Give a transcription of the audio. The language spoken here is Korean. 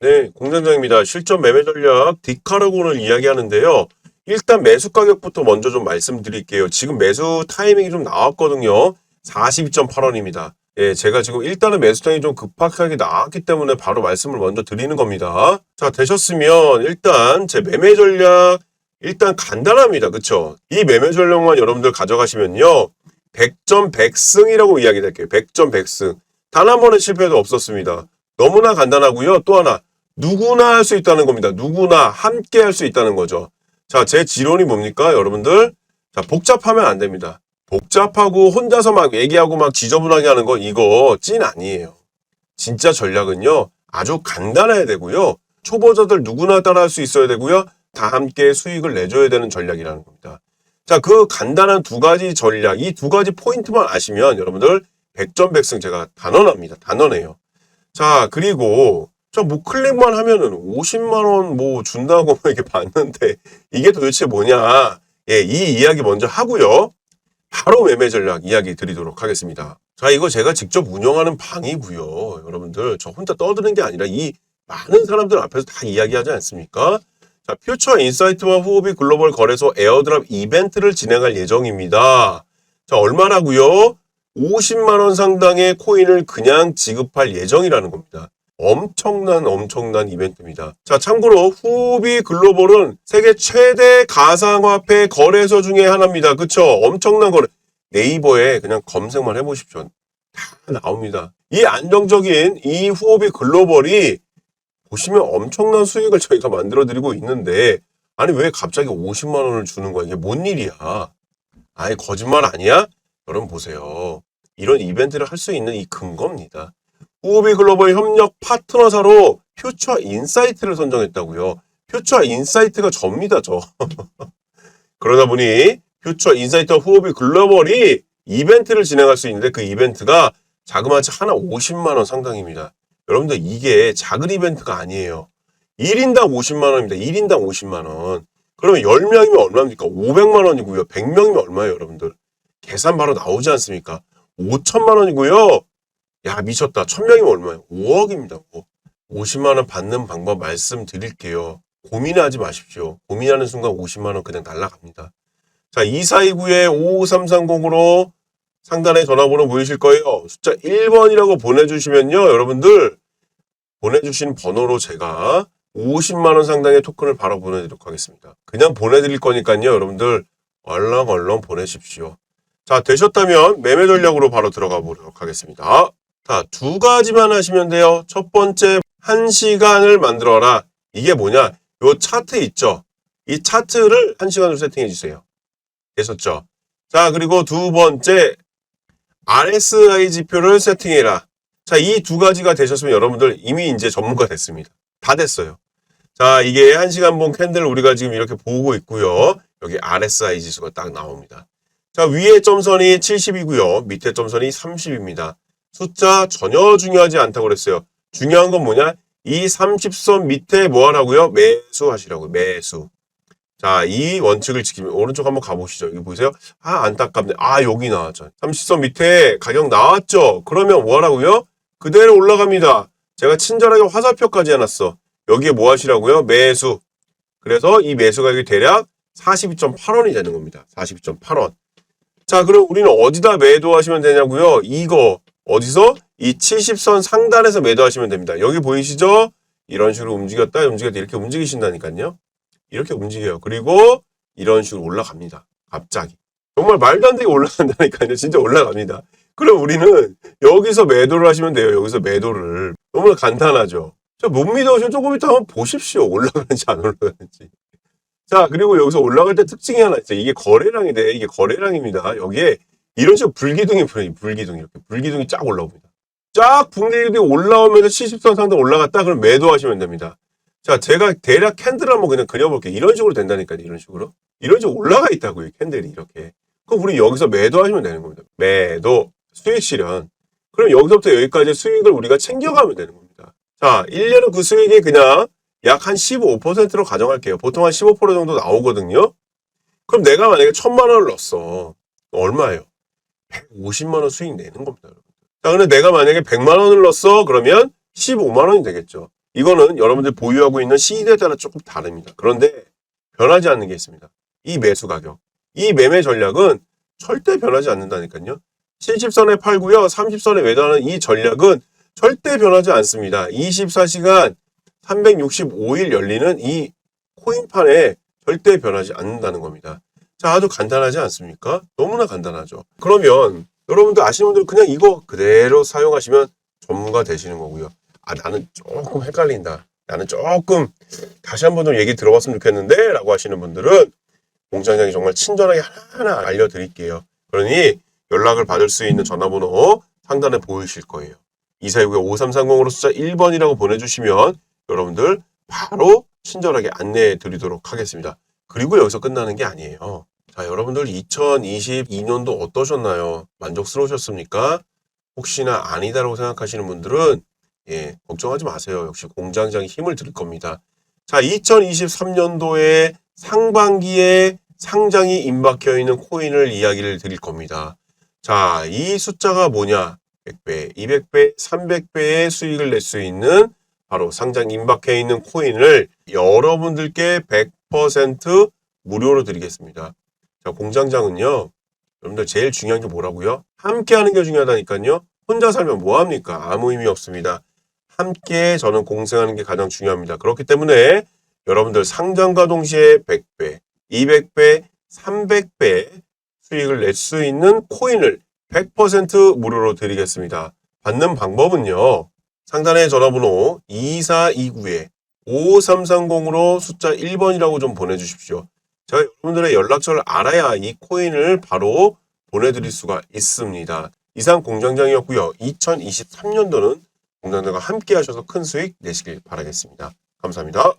네, 공장장입니다. 실전 매매 전략 디카르곤을 이야기하는데요. 일단 매수 가격부터 먼저 좀 말씀드릴게요. 지금 매수 타이밍이 좀 나왔거든요. 42.8원입니다. 예, 제가 지금 일단은 매수 타이밍이 좀 급박하게 나왔기 때문에 바로 말씀을 먼저 드리는 겁니다. 자, 되셨으면 일단 제 매매 전략 일단 간단합니다. 그쵸? 이 매매 전략만 여러분들 가져가시면요. 100점 100승이라고 이야기 할게요. 100점 100승. 단 한 번의 실패도 없었습니다. 너무나 간단하고요. 또 하나 누구나 할 수 있다는 겁니다. 누구나 함께 할 수 있다는 거죠. 자, 제 지론이 뭡니까, 여러분들? 자, 복잡하면 안 됩니다. 복잡하고 혼자서 막 얘기하고 막 지저분하게 하는 거 이거 찐 아니에요. 진짜 전략은요. 아주 간단해야 되고요. 초보자들 누구나 따라할 수 있어야 되고요. 다 함께 수익을 내줘야 되는 전략이라는 겁니다. 자, 그 간단한 두 가지 전략, 이 두 가지 포인트만 아시면 여러분들 100점 100승 제가 단언합니다. 단언해요. 자, 그리고 저뭐 클릭만 하면은 50만 원 뭐 준다고 이렇게 봤는데 이게 도대체 뭐냐? 예, 이 이야기 먼저 하고요. 바로 매매 전략 이야기 드리도록 하겠습니다. 자, 이거 제가 직접 운영하는 방이고요. 여러분들 저 혼자 떠드는 게 아니라 이 많은 사람들 앞에서 다 이야기하지 않습니까? 자, 퓨처 인사이트와 후오비 글로벌 거래소 에어드랍 이벤트를 진행할 예정입니다. 자, 얼마라고요? 50만 원 상당의 코인을 그냥 지급할 예정이라는 겁니다. 엄청난 엄청난 이벤트입니다. 자, 참고로 후비 글로벌은 세계 최대 가상화폐 거래소 중에 하나입니다. 그쵸? 엄청난 거래. 네이버에 그냥 검색만 해보십시오. 다 나옵니다. 이 안정적인 이 후오비 글로벌이 보시면 엄청난 수익을 저희가 만들어 드리고 있는데 아니 왜 갑자기 50만 원을 주는 거야? 이게 뭔 일이야? 아예 거짓말 아니야? 여러분 보세요. 이런 이벤트를 할 수 있는 이 근거입니다. 후오비 글로벌 협력 파트너사로 퓨처 인사이트를 선정했다고요. 퓨처 인사이트가 접니다, 저. 그러다 보니 퓨처 인사이트와 후오비 글로벌이 이벤트를 진행할 수 있는데 그 이벤트가 자그마치 하나 50만 원 상당입니다. 여러분들 이게 작은 이벤트가 아니에요. 1인당 50만 원입니다. 1인당 50만 원. 그러면 10명이면 얼마입니까? 500만 원이고요. 100명이면 얼마예요, 여러분들? 계산 바로 나오지 않습니까? 5천만 원이고요. 야, 미쳤다. 1000명이면 얼마예요? 5억입니다. 5억. 50만 원 받는 방법 말씀드릴게요. 고민하지 마십시오. 고민하는 순간 50만 원 그냥 날라갑니다. 자, 2429에 55330으로 상단에 전화번호 보이실 거예요. 숫자 1번이라고 보내주시면요. 여러분들 보내주신 번호로 제가 50만 원 상당의 토큰을 바로 보내드리도록 하겠습니다. 그냥 보내드릴 거니까요. 여러분들 얼렁얼렁 보내십시오. 자, 되셨다면 매매 전략으로 바로 들어가 보도록 하겠습니다. 자, 두 가지만 하시면 돼요. 첫 번째, 한 시간을 만들어라. 이게 뭐냐? 요 차트 있죠? 이 차트를 한 시간으로 세팅해 주세요. 됐었죠? 자, 그리고 두 번째, RSI 지표를 세팅해라. 자, 이 두 가지가 되셨으면 여러분들 이미 이제 전문가 됐습니다. 다 됐어요. 자, 이게 한 시간 본 캔들 우리가 지금 이렇게 보고 있고요. 여기 RSI 지수가 딱 나옵니다. 자, 위에 점선이 70이고요. 밑에 점선이 30입니다. 숫자 전혀 중요하지 않다고 그랬어요. 중요한 건 뭐냐? 이 30선 밑에 뭐 하라고요? 매수하시라고요. 매수. 자, 이 원칙을 지키면 오른쪽 한번 가보시죠. 여기 보세요. 아, 안타깝네. 아, 여기 나왔죠. 30선 밑에 가격 나왔죠. 그러면 뭐 하라고요? 그대로 올라갑니다. 제가 친절하게 화살표까지 해놨어. 여기에 뭐 하시라고요? 매수. 그래서 이 매수 가격이 대략 42.8원이 되는 겁니다. 42.8원. 자, 그럼 우리는 어디다 매도하시면 되냐고요? 이거 어디서? 이 70선 상단에서 매도하시면 됩니다. 여기 보이시죠? 이런 식으로 움직였다, 움직였다 이렇게 움직이신다니까요. 이렇게 움직여요. 그리고 이런 식으로 올라갑니다. 갑자기. 정말 말도 안 되게 올라간다니까요. 진짜 올라갑니다. 그럼 우리는 여기서 매도를 하시면 돼요. 여기서 매도를. 너무나 간단하죠. 자, 못 믿으시면 조금 이따 한번 보십시오. 올라가는지 안 올라가는지. 자, 그리고 여기서 올라갈 때 특징이 하나 있어요. 이게 거래량이 돼. 이게 거래량입니다. 여기에 이런 식으로 불기둥이 보여요. 불기둥 이렇게. 불기둥이 쫙 올라옵니다. 쫙 불기둥이 올라오면서 70선 상단 올라갔다. 그럼 매도하시면 됩니다. 자, 제가 대략 캔들을 한번 그냥 그려볼게요. 이런 식으로 된다니까요. 이런 식으로. 이런 식으로 올라가 있다고요. 캔들이 이렇게. 그럼 우리 여기서 매도하시면 되는 겁니다. 매도, 수익 실현. 그럼 여기서부터 여기까지 수익을 우리가 챙겨가면 되는 겁니다. 자, 1년은 그 수익이 그냥 약 한 15%로 가정할게요. 보통 한 15% 정도 나오거든요. 그럼 내가 만약에 1000만 원을 넣었어. 얼마예요? 150만 원 수익 내는 겁니다. 여러분. 자, 근데 내가 만약에 100만 원을 넣었어. 그러면 15만 원이 되겠죠. 이거는 여러분들 보유하고 있는 시드에 따라 조금 다릅니다. 그런데 변하지 않는 게 있습니다. 이 매수 가격. 이 매매 전략은 절대 변하지 않는다니까요. 70선에 팔고요. 30선에 매도하는 이 전략은 절대 변하지 않습니다. 24시간 365일 열리는 이 코인판에 절대 변하지 않는다는 겁니다. 자, 아주 간단하지 않습니까? 너무나 간단하죠. 그러면 여러분들 아시는 분들은 그냥 이거 그대로 사용하시면 전문가 되시는 거고요. 아, 나는 조금 헷갈린다. 나는 조금 다시 한번 좀 얘기 들어봤으면 좋겠는데 라고 하시는 분들은 공장장이 정말 친절하게 하나하나 알려드릴게요. 그러니 연락을 받을 수 있는 전화번호 상단에 보이실 거예요. 2469-5330으로 숫자 1번이라고 보내주시면 여러분들 바로 친절하게 안내해 드리도록 하겠습니다. 그리고 여기서 끝나는 게 아니에요. 자, 여러분들 2022년도 어떠셨나요? 만족스러우셨습니까? 혹시나 아니다라고 생각하시는 분들은 예, 걱정하지 마세요. 역시 공장장이 힘을 드릴 겁니다. 자, 2023년도에 상반기에 상장이 임박해 있는 코인을 이야기를 드릴 겁니다. 자, 이 숫자가 뭐냐? 100배, 200배, 300배의 수익을 낼 수 있는 바로 상장 임박해 있는 코인을 여러분들께 100% 무료로 드리겠습니다. 자, 공장장은요, 여러분들 제일 중요한 게 뭐라고요? 함께 하는 게 중요하다니까요. 혼자 살면 뭐 합니까? 아무 의미 없습니다. 함께 저는 공생하는 게 가장 중요합니다. 그렇기 때문에 여러분들 상장과 동시에 100배, 200배, 300배 수익을 낼 수 있는 코인을 100% 무료로 드리겠습니다. 받는 방법은요. 상단의 전화번호 2429에 5330으로 숫자 1번이라고 좀 보내주십시오. 제가 여러분들의 연락처를 알아야 이 코인을 바로 보내드릴 수가 있습니다. 이상 공장장이었고요. 2023년도는 공장장과 함께 하셔서 큰 수익 내시길 바라겠습니다. 감사합니다.